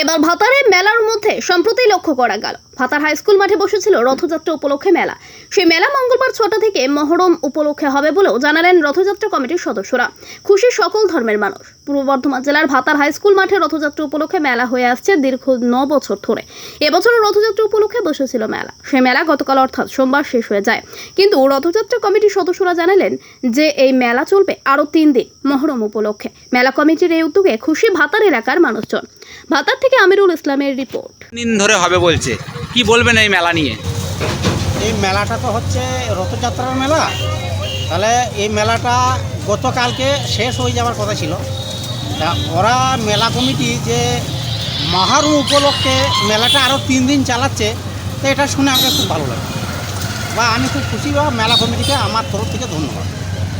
এবার ভাতারে মেলার মধ্যে সম্প্রতি লক্ষ্য করা গেল। ভাতার হাই স্কুল মাঠে বসেছিল রথযাত্রা উপলক্ষে মেলা। সেই মেলা মঙ্গলবার ছটা থেকে মহরম উপলক্ষে হবে বলেও জানালেন রথযাত্রা কমিটির সদস্যরা। খুশি সকল ধর্মের মানুষ। পূর্ব বর্ধমান জেলার ভাতার হাই স্কুল মাঠে রথযাত্রা উপলক্ষে মেলা হয়ে আসছে দীর্ঘ ন বছর ধরে। এবছরও রথযাত্রা উপলক্ষে বসেছিল মেলা। সে মেলা গতকাল অর্থাৎ সোমবার শেষ হয়ে যায়। কিন্তু রথযাত্রা কমিটির সদস্যরা জানালেন যে এই মেলা চলবে আরও তিন দিন মহরম উপলক্ষে। মেলা কমিটির এই উদ্যোগে খুশি ভাতার এলাকার মানুষজন। ভাতার থেকে আমিরুল ইসলামের রিপোর্ট। দিন ধরে হবে বলছে। কি বলবেন এই মেলা নিয়ে? এই মেলাটা তো হচ্ছে রথযাত্রার মেলা। তাহলে এই মেলাটা গতকালকে শেষ হয়ে যাওয়ার কথা ছিল। তা ওরা মেলা কমিটি যে মহারম উপলক্ষে মেলাটা আরও তিন দিন চালাচ্ছে তো এটা শুনে আমাকে খুব ভালো লাগে। বা আমি খুব খুশি বা মেলা কমিটিকে আমার তরফ থেকে ধন্যবাদ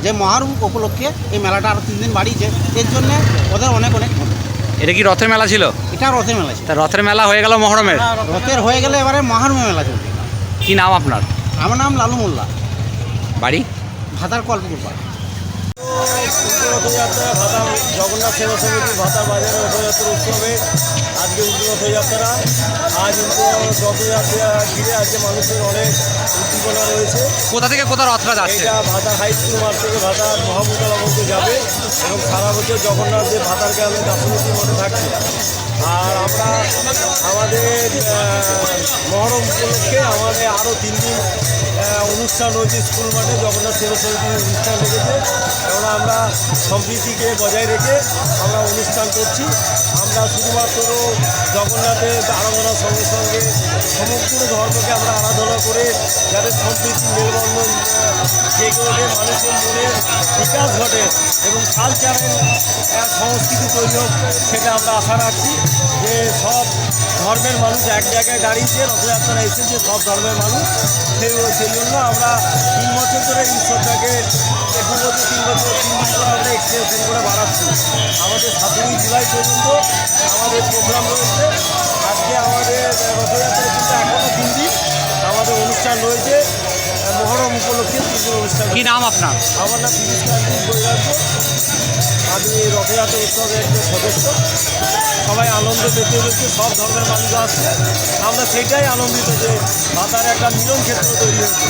যে মহারম উপলক্ষে এই মেলাটা আরও তিন দিন বাড়িয়েছে। এর জন্যে ওদের অনেক অনেক ধন্যবাদ। এটা কি রথের মেলা ছিল? এটা রথের মেলা ছিল। তা রথের মেলা হয়ে গেল মহরমের? রথের হয়ে গেলে এবারে মহরম মেলা চলবে কি নাম আপনার? আমার নাম লালু মোল্লা। বাড়ি? ভাতার কল্পকুর রথযাত্রা ভাতা জগন্নাথ সেবা সমিতি ভাতা বাজারে রথযাত্রা উৎসবে আজকে উল্টো রথযাত্রা আজ উল্টো রথযাত্রা ঘিরে আজকে মানুষের অনেক উদ্দীপনা রয়েছে। কোথা থেকে কোথা রথটা যাচ্ছে এটা ভাতার হাই স্কুল মাঠ থেকে ভাতার মহামুতলা মধ্যে যাবে এবং সারা বছর জগন্নাথ যে ভাতার গ্রামে দাসনীতির মধ্যে থাকছে। আর আমরা আমাদের মহরম উপলক্ষে আমাদের আরও তিন দিন অনুষ্ঠান হয়েছে স্কুল মাঠে, জগন্নাথ সেবা সমিতির অনুষ্ঠান রেখেছে। কেননা আমরা সম্প্রীতিকে বজায় রেখে আমরা অনুষ্ঠান করছি। আমরা শুধুমাত্র জগন্নাথের আরাধনার সঙ্গে সঙ্গে সমগ্র ধর্মকে আমরা আরাধনা করে যাতে সম্প্রীতি মেলবন্ধন আহ, যেগুলোতে মানুষের মনের বিকাশ ঘটে এবং কালচারাল সংস্কৃতি তৈরি হোক সেটা আমরা আশা রাখছি যে সব ধর্মের মানুষ এক জায়গায় দাঁড়িয়েছে রথযাত্রা এসেছে সব ধর্মের মানুষ। সেই সেই জন্য আমরা তিন বছর ধরে ঈশ্বরটাকে দু বছর তিন বছর তিন বছর আমরা এক্সটেনশন করে বাড়াচ্ছি। আমাদের সাতই জুলাই পর্যন্ত আমাদের প্রোগ্রাম রয়েছে। আজকে আমাদের রথযাত্রা কিন্তু এখনও তিন দিন। আমাদের অনুষ্ঠান রয়েছে। মহরম উপলক্ষে অনুষ্ঠান কি নাম আপনার? আমার নাম তিরিশ কান্তি বৈরাগ্য। আমি রথযাত্রা উৎসবের একজন সদস্য। সবাই আনন্দ পেতে রয়েছে সব ধর্মের মানুষ আসছে। আমরা সেটাই আনন্দিত যে মাতার একটা মিলন ক্ষেত্র তৈরি হয়েছে।